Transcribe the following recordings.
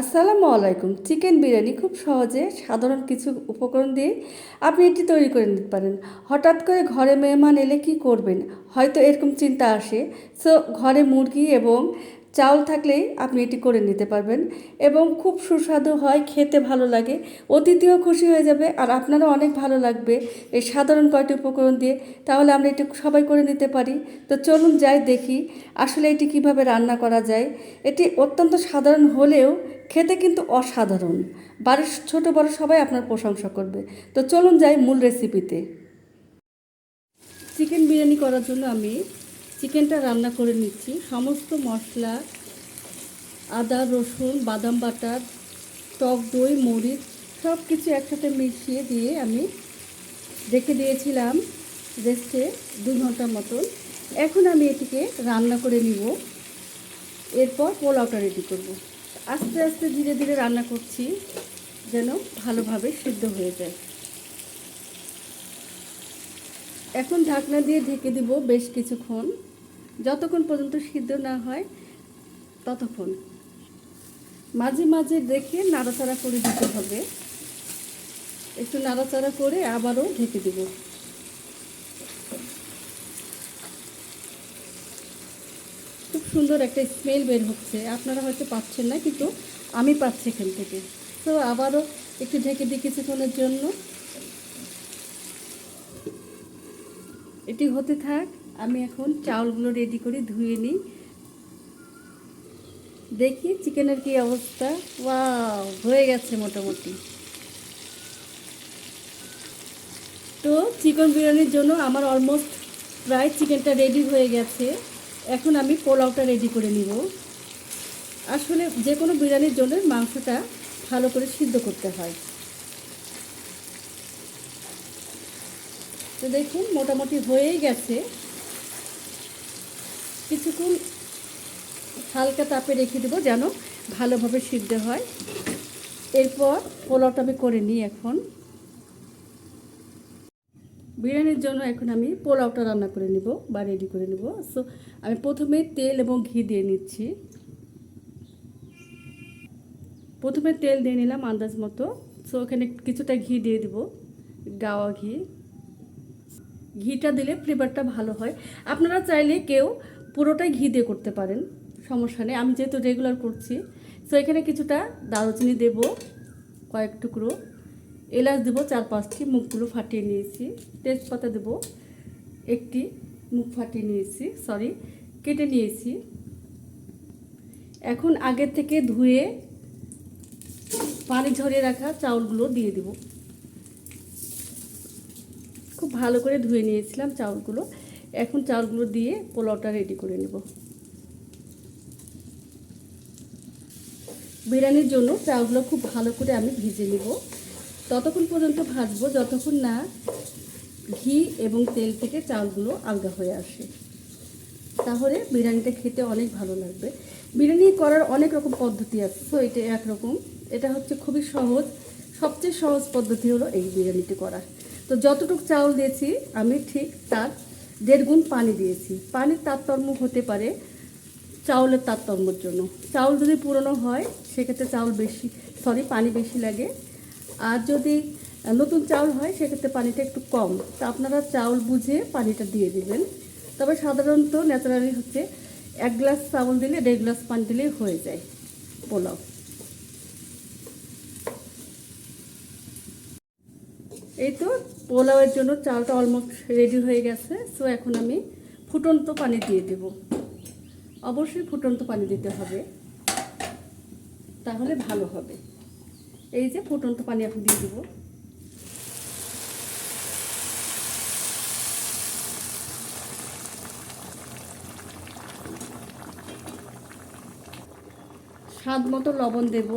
আসসালামু আলাইকুম। চিকেন বিরিয়ানি খুব সহজে সাধারণ কিছু উপকরণ দিয়ে আপনি এটি তৈরি করে নিতে পারেন। হঠাৎ করে ঘরে মেহমান এলে কি করবেন? হয়তো এরকম চিন্তা আসে। সো ঘরে মুরগি এবং চাউল থাকলেই আপনি এটি করে নিতে পারবেন এবং খুব সুস্বাদু হয়, খেতে ভালো লাগে, অতিথিও খুশি হয়ে যাবে আর আপনারও অনেক ভালো লাগবে এই সাধারণ কয়টি উপকরণ দিয়ে। তাহলে আমরা এটি সবাই করে নিতে পারি। তো চলুন যাই দেখি আসলে এটি কীভাবে রান্না করা যায়। এটি অত্যন্ত সাধারণ হলেও খেতে কিন্তু অসাধারণ। বাড়ির ছোট বড় সবাই আপনার প্রশংসা করবে। তো চলুন যাই মূল রেসিপিতে চিকেন বিরিয়ানি করার জন্য আমি চিকেনটা রান্না করে নিচ্ছি। সমস্ত মশলা, আদা, রসুন, বাদাম বাটা, টক দই, মরিচ সব কিছু একসাথে মিশিয়ে দিয়ে আমি রেখে দিয়েছিলাম রেস্টে দু ঘণ্টার মতন। এখন আমি এটিকে রান্না করে নিব। এরপর পোলাওটা রেডি করব। আস্তে আস্তে ধীরে ধীরে রান্না করছি যেন ভালোভাবে সিদ্ধ হয়ে যায়। এখন ঢাকনা দিয়ে ঢেকে দিব বেশ কিছুক্ষণ। যতক্ষণ পর্যন্ত সিদ্ধ না হয়, ততক্ষণ। মাঝে মাঝে দেখে নাড়াচাড়া করে দিতে হবে। একটু নাড়াচাড়া করে আবারও ঢেকে দিব। খুব সুন্দর একটা স্মেল বের হচ্ছে। আপনারা হয়তো পাচ্ছেন না, কিন্তু আমি পাচ্ছি এখান থেকে। তো আবারও একটু ঢেকে দিই কিছুক্ষণের জন্য। এটি হতে থাক, আমি এখন চাউলগুলো রেডি করে ধুয়ে নিই। দেখি চিকেনের কি অবস্থা। ওয়াও হয়ে গেছে মোটামুটি। তো চিকেন বিরিয়ানির জন্য আমার অলমোস্ট প্রায় চিকেনটা রেডি হয়ে গেছে। এখন আমি পোলাওটা রেডি করে নিব। আসলে যে কোনো বিরিয়ানির জন্য মাংসটা ভালো করে সিদ্ধ করতে হয়। তো দেখুন, মোটামুটি হয়েই গেছে। কিছুক্ষণ হালকা তাপে রেখে দেবো যেন ভালোভাবে সিদ্ধ হয়। এরপর পোলাওটা আমি করে নিই এখন। বিরিয়ানির জন্য এখন আমি পোলাওটা রান্না করে নিব বা রেডি করে নিব। সো আমি প্রথমে তেল এবং ঘি দিয়ে নিচ্ছি। প্রথমে তেল দিয়ে নিলাম আন্দাজ মতো। সো ওখানে কিছুটা ঘি দিয়ে দিব, গাওয়া ঘি। ঘিটা দিলে ফ্লেভারটা ভালো হয়। আপনারা চাইলে কেউ পুরোটাই ঘি দিয়ে করতে পারেন, সমস্যা নেই। আমি যেহেতু রেগুলার করছি সো এখানে কিছুটা দারুচিনি দেব, কয়েক টুকরো। এলাচ দেবো, চার পাঁচটি। মুখগুলো ফাটিয়ে নিয়েছি। তেজপাতা দেবো, একটি। মুখ ফাটিয়ে নিয়েছি সরি কেটে নিয়েছি। এখন আগের থেকে ধুয়ে পানি ঝরিয়ে রাখা চাউলগুলো দিয়ে দেবো। ভালো করে ধুয়ে নিয়েছিলাম চাউলগুলো। এখন চাউলগুলো দিয়ে পোলাওটা রেডি করে নেব। বিরিয়ানির জন্য চাউলগুলো খুব ভালো করে আমি ভিজে নেব। ততক্ষণ পর্যন্ত ভাজবো যতক্ষণ না ঘি এবং তেল থেকে চাউলগুলো আলগা হয়ে আসে। তাহলে বিরিয়ানিটা খেতে অনেক ভালো লাগবে। বিরিয়ানি করার অনেক রকম পদ্ধতি আছে। তো এটা একরকম। এটা হচ্ছে খুবই সহজ। সবচেয়ে সহজ পদ্ধতি হলো এই বিরিয়ানিটি করার তো যতটুকু চাউল দিয়েছি, আমি ঠিক তার দেড় গুণ পানি দিয়েছি। পানির তারতম্য হতে পারে চাউলের তারতম্যর জন্য। চাউল যদি পুরনো হয়, সেক্ষেত্রে চাউল বেশি সরি পানি বেশি লাগে। আর যদি নতুন চাউল হয়, সেক্ষেত্রে পানিটা একটু কম। তো আপনারা চাউল বুঝে পানিটা দিয়ে দিবেন। তবে সাধারণত ন্যাচারালি হচ্ছে এক গ্লাস চাউল দিলে দেড় গ্লাস পানি দিলেই হয়ে যায় পোলাও। এই তো পোলাওয়ের জন্য চালটা অলমোস্ট রেডি হয়ে গেছে। সো এখন আমি ফুটন্ত পানি দিয়ে দেব। অবশ্যই ফুটন্ত পানি দিতে হবে। তাহলে ভালো হবে। এই যে ফুটন্ত পানি এখন দিয়ে দেবো। স্বাদ মতো লবণ দেব।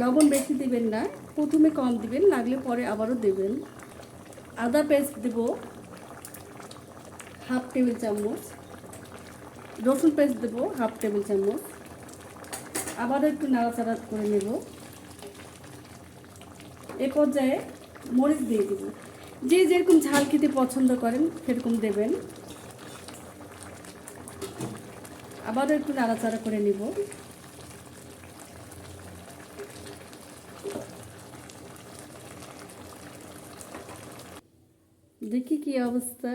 লবণ বেশি দিবেন না। প্রথমে কম দিবেন, লাগলে পরে আবারও দেবেন। আদা পেস্ট দেব, হাফ টেবিল চামচ। রসুন পেস্ট দেবো, হাফ টেবিল চামচ। আবারও একটু নাড়াচাড়া করে নেব। এ পর্যায়ে মরিচ দিয়ে দেব। যে যেরকম ঝাল খেতে পছন্দ করেন, সেরকম দেবেন। আবারও একটু নাড়াচাড়া করে নেব। দেখি কি অবস্থা?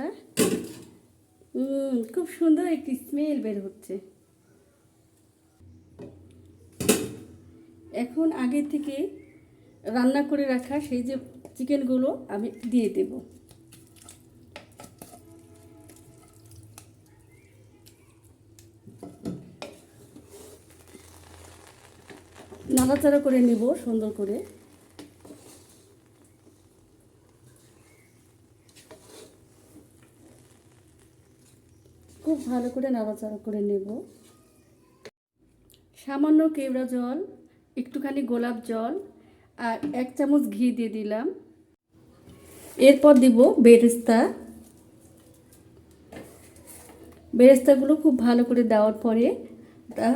খুব সুন্দর একটি স্মেল বের হচ্ছে। এখন আগে থেকে রান্না করে রাখা সেই যে চিকেনগুলো আমি দিয়ে দেব। নাড়াচাড়া করে নেব সুন্দর করে। খুব ভালো করে নাড়াচাড়া করে নেব। সামান্য কেওড়া জল, একটুখানি গোলাপ জল আর এক চামচ ঘি দিয়ে দিলাম। এরপর দিব বেরেস্তা। বেরেস্তাগুলো খুব ভালো করে দেওয়ার পরে তা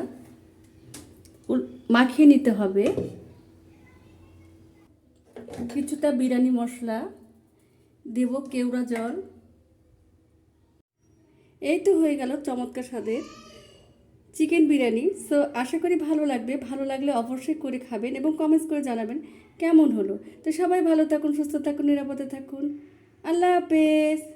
মাখিয়ে নিতে হবে। কিছুটা বিরিয়ানি মশলা, দেব কেওড়া জল। এই তো হয়ে গেল চমৎকার স্বাদের চিকেন বিরিয়ানি। সো আশা করি ভালো লাগবে। ভালো লাগলে অবশ্যই করে খাবেন এবং কমেন্টস করে জানাবেন কেমন হলো। তো সবাই ভালো থাকুন, সুস্থ থাকুন, নিরাপদে থাকুন। আল্লাহ হাফেজ।